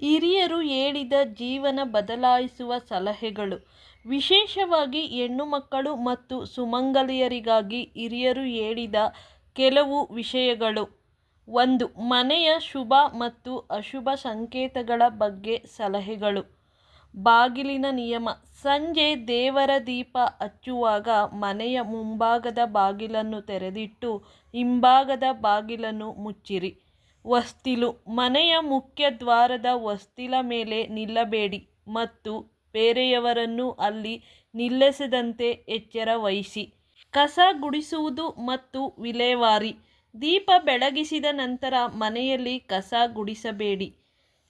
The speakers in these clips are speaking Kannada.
ಹಿರಿಯರು ಹೇಳಿದ ಜೀವನ ಬದಲಾಯಿಸುವ ಸಲಹೆಗಳು. ವಿಶೇಷವಾಗಿ ಹೆಣ್ಣು ಮಕ್ಕಳು ಮತ್ತು ಸುಮಂಗಲಿಯರಿಗಾಗಿ ಹಿರಿಯರು ಹೇಳಿದ ಕೆಲವು ವಿಷಯಗಳು. ಒಂದು, ಮನೆಯ ಶುಭ ಮತ್ತು ಅಶುಭ ಸಂಕೇತಗಳ ಬಗ್ಗೆ ಸಲಹೆಗಳು. ಬಾಗಿಲಿನ ನಿಯಮ. ಸಂಜೆ ದೇವರ ದೀಪ ಹಚ್ಚುವಾಗ ಮನೆಯ ಮುಂಭಾಗದ ಬಾಗಿಲನ್ನು ತೆರೆದಿಟ್ಟು ಹಿಂಭಾಗದ ಬಾಗಿಲನ್ನು ಮುಚ್ಚಿರಿ. ಹೊಸ್ತಿಲು ಮನೆಯ ಮುಖ್ಯ ದ್ವಾರದ ಹೊಸ್ತಿಲ ಮೇಲೆ ನಿಲ್ಲಬೇಡಿ ಮತ್ತು ಬೇರೆಯವರನ್ನು ಅಲ್ಲಿ ನಿಲ್ಲಿಸದಂತೆ ಎಚ್ಚರ ವಹಿಸಿ. ಕಸ ಗುಡಿಸುವುದು ಮತ್ತು ವಿಲೇವಾರಿ. ದೀಪ ಬೆಳಗಿಸಿದ ನಂತರ ಮನೆಯಲ್ಲಿ ಕಸ ಗುಡಿಸಬೇಡಿ.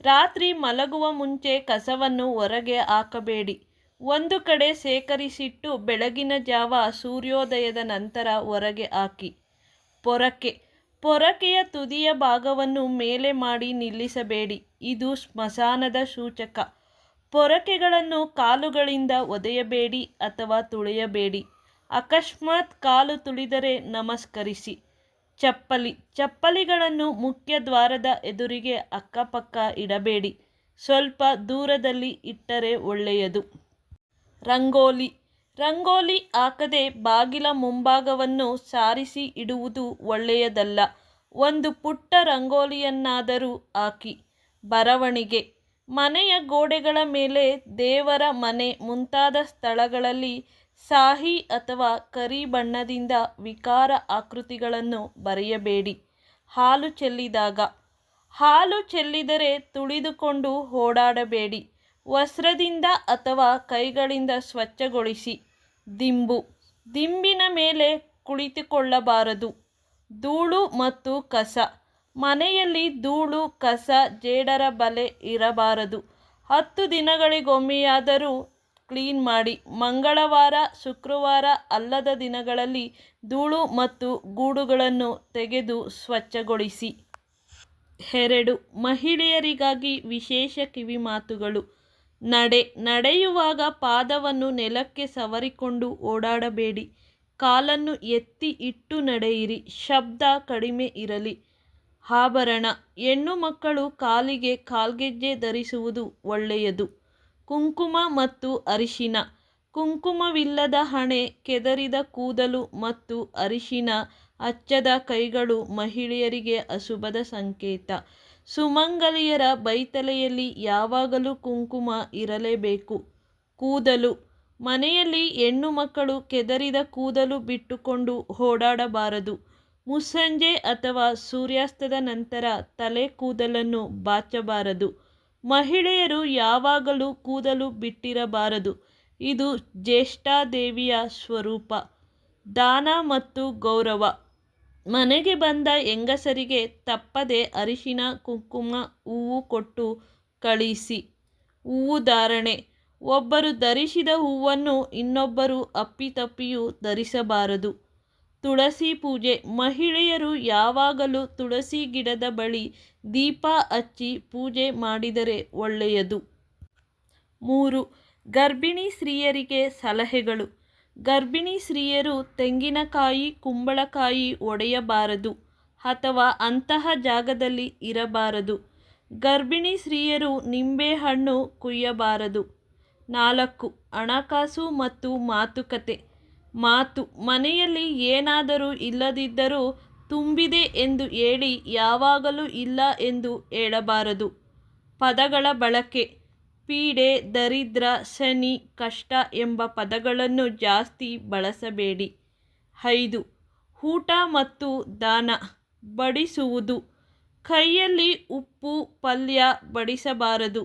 ರಾತ್ರಿ ಮಲಗುವ ಮುಂಚೆ ಕಸವನ್ನು ಹೊರಗೆ ಹಾಕಬೇಡಿ. ಒಂದು ಕಡೆ ಸೇಕರಿಸಿಟ್ಟು ಬೆಳಗಿನ ಜಾವ ಸೂರ್ಯೋದಯದ ನಂತರ ಹೊರಗೆ ಹಾಕಿ. ಪೊರಕೆ. ಪೊರಕೆಯ ತುದಿಯ ಭಾಗವನ್ನು ಮೇಲೆ ಮಾಡಿ ನಿಲ್ಲಿಸಬೇಡಿ. ಇದು ಸ್ಮಶಾನದ ಸೂಚಕ. ಪೊರಕೆಗಳನ್ನು ಕಾಲುಗಳಿಂದ ಒದೆಯಬೇಡಿ ಅಥವಾ ತುಳಿಯಬೇಡಿ. ಅಕಸ್ಮಾತ್ ಕಾಲು ತುಳಿದರೆ ನಮಸ್ಕರಿಸಿ. ಚಪ್ಪಲಿ. ಚಪ್ಪಲಿಗಳನ್ನು ಮುಖ್ಯ ದ್ವಾರದ ಎದುರಿಗೆ ಅಕ್ಕಪಕ್ಕ ಇಡಬೇಡಿ. ಸ್ವಲ್ಪ ದೂರದಲ್ಲಿ ಇಟ್ಟರೆ ಒಳ್ಳೆಯದು. ರಂಗೋಲಿ. ರಂಗೋಲಿ ಹಾಕದೆ ಬಾಗಿಲ ಮುಂಭಾಗವನ್ನು ಸಾರಿಸಿ ಇಡುವುದು ಒಳ್ಳೆಯದಲ್ಲ. ಒಂದು ಪುಟ್ಟ ರಂಗೋಲಿಯನ್ನಾದರೂ ಹಾಕಿ. ಬರವಣಿಗೆ. ಮನೆಯ ಗೋಡೆಗಳ ಮೇಲೆ ದೇವರ ಮನೆ ಮುಂತಾದ ಸ್ಥಳಗಳಲ್ಲಿ ಸಾಹಿ ಅಥವಾ ಕರಿ ಬಣ್ಣದಿಂದ ವಿಕಾರ ಆಕೃತಿಗಳನ್ನು ಬರೆಯಬೇಡಿ. ಹಾಲು ಚೆಲ್ಲಿದಾಗ. ಹಾಲು ಚೆಲ್ಲಿದರೆ ತುಳಿದುಕೊಂಡು ಓಡಾಡಬೇಡಿ. ವಸ್ತ್ರದಿಂದ ಅಥವಾ ಕೈಗಳಿಂದ ಸ್ವಚ್ಛಗೊಳಿಸಿ. ದಿಂಬು. ದಿಂಬಿನ ಮೇಲೆ ಕುಳಿತುಕೊಳ್ಳಬಾರದು. ಧೂಳು ಮತ್ತು ಕಸ. ಮನೆಯಲ್ಲಿ ಧೂಳು, ಕಸ, ಜೇಡರ ಬಲೆ ಇರಬಾರದು. ಹತ್ತು ದಿನಗಳಿಗೊಮ್ಮೆಯಾದರೂ ಕ್ಲೀನ್ ಮಾಡಿ. ಮಂಗಳವಾರ, ಶುಕ್ರವಾರ ಅಲ್ಲದ ದಿನಗಳಲ್ಲಿ ಧೂಳು ಮತ್ತು ಗೂಡುಗಳನ್ನು ತೆಗೆದು ಸ್ವಚ್ಛಗೊಳಿಸಿ. ಎರಡು, ಮಹಿಳೆಯರಿಗಾಗಿ ವಿಶೇಷ ಕಿವಿಮಾತುಗಳು. ನಡೆ, ನಡೆಯುವಾಗ ಪಾದವನ್ನು ನೆಲಕ್ಕೆ ಸವರಿಕೊಂಡು ಓಡಾಡಬೇಡಿ. ಕಾಲನ್ನು ಎತ್ತಿ ಇಟ್ಟು ನಡೆಯಿರಿ. ಶಬ್ದ ಕಡಿಮೆ ಇರಲಿ. ಆಭರಣ. ಹೆಣ್ಣು ಮಕ್ಕಳು ಕಾಲಿಗೆ ಕಾಲ್ಗೆಜ್ಜೆ ಧರಿಸುವುದು ಒಳ್ಳೆಯದು. ಕುಂಕುಮ ಮತ್ತು ಅರಿಶಿನ. ಕುಂಕುಮವಿಲ್ಲದ ಹಣೆ ಕೆದರಿದ ಕೂದಲು ಮತ್ತು ಅರಿಶಿನ ಅಚ್ಚದ ಕೈಗಳು ಮಹಿಳೆಯರಿಗೆ ಅಶುಭದ ಸಂಕೇತ. ಸುಮಂಗಲಿಯರ ಬೈತಲೆಯಲ್ಲಿ ಯಾವಾಗಲೂ ಕುಂಕುಮ ಇರಲೇಬೇಕು. ಕೂದಲು. ಮನೆಯಲ್ಲಿ ಹೆಣ್ಣು ಮಕ್ಕಳು ಕೆದರಿದ ಕೂದಲು ಬಿಟ್ಟುಕೊಂಡು ಓಡಾಡಬಾರದು. ಮುಸ್ಸಂಜೆ ಅಥವಾ ಸೂರ್ಯಾಸ್ತದ ನಂತರ ತಲೆ ಕೂದಲನ್ನು ಬಾಚಬಾರದು. ಮಹಿಳೆಯರು ಯಾವಾಗಲೂ ಕೂದಲು ಬಿಟ್ಟಿರಬಾರದು. ಇದು ಜ್ಯೇಷ್ಠಾದೇವಿಯ ಸ್ವರೂಪ. ದಾನ ಮತ್ತು ಗೌರವ. ಮನೆಗೆ ಬಂದ ಹೆಂಗಸರಿಗೆ ತಪ್ಪದೆ ಅರಿಶಿನ, ಕುಂಕುಮ, ಹೂವು ಕೊಟ್ಟು ಕಳಿಸಿ. ಹೂವು ಧಾರಣೆ. ಒಬ್ಬರು ಧರಿಸಿದ ಹೂವನ್ನು ಇನ್ನೊಬ್ಬರು ಅಪ್ಪಿತಪ್ಪಿಯೂ ಧರಿಸಬಾರದು. ತುಳಸಿ ಪೂಜೆ. ಮಹಿಳೆಯರು ಯಾವಾಗಲೂ ತುಳಸಿ ಗಿಡದ ಬಳಿ ದೀಪ ಹಚ್ಚಿ ಪೂಜೆ ಮಾಡಿದರೆ ಒಳ್ಳೆಯದು. ಮೂರು. ಗರ್ಭಿಣಿ ಸ್ತ್ರೀಯರಿಗೆ ಸಲಹೆಗಳು. ಗರ್ಭಿಣಿ ಸ್ತ್ರೀಯರು ತೆಂಗಿನಕಾಯಿ, ಕುಂಬಳಕಾಯಿ ಒಡೆಯಬಾರದು ಅಥವಾ ಅಂತಹ ಜಾಗದಲ್ಲಿ ಇರಬಾರದು. ಗರ್ಭಿಣಿ ಸ್ತ್ರೀಯರು ನಿಂಬೆಹಣ್ಣು ಕುಯ್ಯಬಾರದು. ನಾಲ್ಕು, ಹಣಕಾಸು ಮತ್ತು ಮಾತುಕತೆ. ಮಾತು, ಮನೆಯಲ್ಲಿ ಏನಾದರೂ ಇಲ್ಲದಿದ್ದರೂ ತುಂಬಿದೆ ಎಂದು ಹೇಳಿ ಯಾವಾಗಲೂ ಇಲ್ಲ ಎಂದು ಹೇಳಬಾರದು. ಪದಗಳ ಬಳಕೆ. ಪೀಡೆ, ದರಿದ್ರ, ಶನಿ, ಕಷ್ಟ ಎಂಬ ಪದಗಳನ್ನು ಜಾಸ್ತಿ ಬಳಸಬೇಡಿ. ಐದು, ಊಟ ಮತ್ತು ದಾನ ಬಡಿಸುವುದು. ಕೈಯಲ್ಲಿ ಉಪ್ಪು, ಪಲ್ಯ ಬಡಿಸಬಾರದು.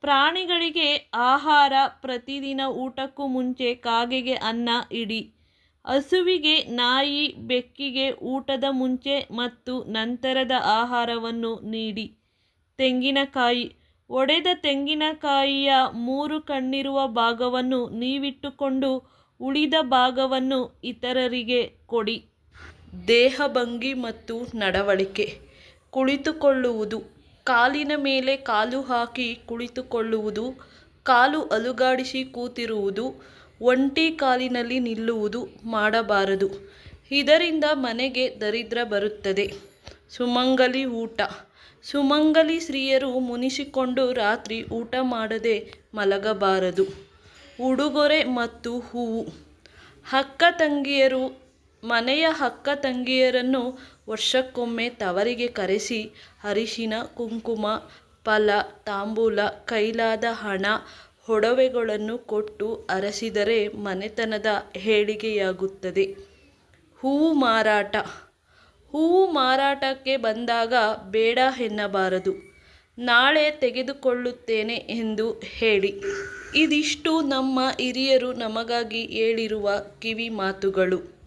ಪ್ರಾಣಿಗಳಿಗೆ ಆಹಾರ ಪ್ರತಿದಿನ ಊಟಕ್ಕೂ ಮುಂಚೆ ಕಾಗೆಗೆ ಅನ್ನ ಇಡಿ. ಹಸುವಿಗೆ ನಾಯಿ, ಬೆಕ್ಕಿಗೆ ಊಟದ ಮುಂಚೆ ಮತ್ತು ನಂತರದ ಆಹಾರವನ್ನು ನೀಡಿ. ತೆಂಗಿನಕಾಯಿ ಒಡೆದ ತೆಂಗಿನಕಾಯಿಯ ಮೂರು ಕಣ್ಣಿರುವ ಭಾಗವನ್ನು ನೀವಿಟ್ಟುಕೊಂಡು ಉಳಿದ ಭಾಗವನ್ನು ಇತರರಿಗೆ ಕೊಡಿ. ದೇಹಭಂಗಿ ಮತ್ತು ನಡವಳಿಕೆ. ಕುಳಿತುಕೊಳ್ಳುವುದು. ಕಾಲಿನ ಮೇಲೆ ಕಾಲು ಹಾಕಿ ಕುಳಿತುಕೊಳ್ಳುವುದು. ಕಾಲು ಅಲುಗಾಡಿಸಿ ಕೂತಿರುವುದು. ಒಂಟಿ ಕಾಲಿನಲ್ಲಿ ನಿಲ್ಲುವುದು ಮಾಡಬಾರದು. ಇದರಿಂದ ಮನೆಗೆ ದರಿದ್ರ ಬರುತ್ತದೆ. ಸುಮಂಗಲಿ ಊಟ. ಸುಮಂಗಲಿ ಸ್ತ್ರೀಯರು ಮುನಿಸಿಕೊಂಡು ರಾತ್ರಿ ಊಟ ಮಾಡದೆ ಮಲಗಬಾರದು. ಉಡುಗೊರೆ ಮತ್ತು ಹೂವು. ಅಕ್ಕ ತಂಗಿಯರು, ಮನೆಯ ಅಕ್ಕ ತಂಗಿಯರನ್ನು ವರ್ಷಕ್ಕೊಮ್ಮೆ ತವರಿಗೆ ಕರೆಸಿ ಅರಿಶಿನ, ಕುಂಕುಮ, ಫಲ, ತಾಂಬೂಲ, ಕೈಲಾದ ಹಣ ಒಡವೆಗಳನ್ನು ಕೊಟ್ಟು ಅರಸಿದರೆ ಮನೆತನದ ಏಳಿಗೆಯಾಗುತ್ತದೆ ಹೂವು ಮಾರಾಟ. ಹೂವು ಮಾರಾಟಕ್ಕೆ ಬಂದಾಗ ಬೇಡ ಎನ್ನಬಾರದು. ನಾಳೆ ತೆಗೆದುಕೊಳ್ಳುತ್ತೇನೆ ಎಂದು ಹೇಳಿ. ಇದಿಷ್ಟು ನಮ್ಮ ಹಿರಿಯರು ನಮಗಾಗಿ ಹೇಳಿರುವ ಕಿವಿ ಮಾತುಗಳು.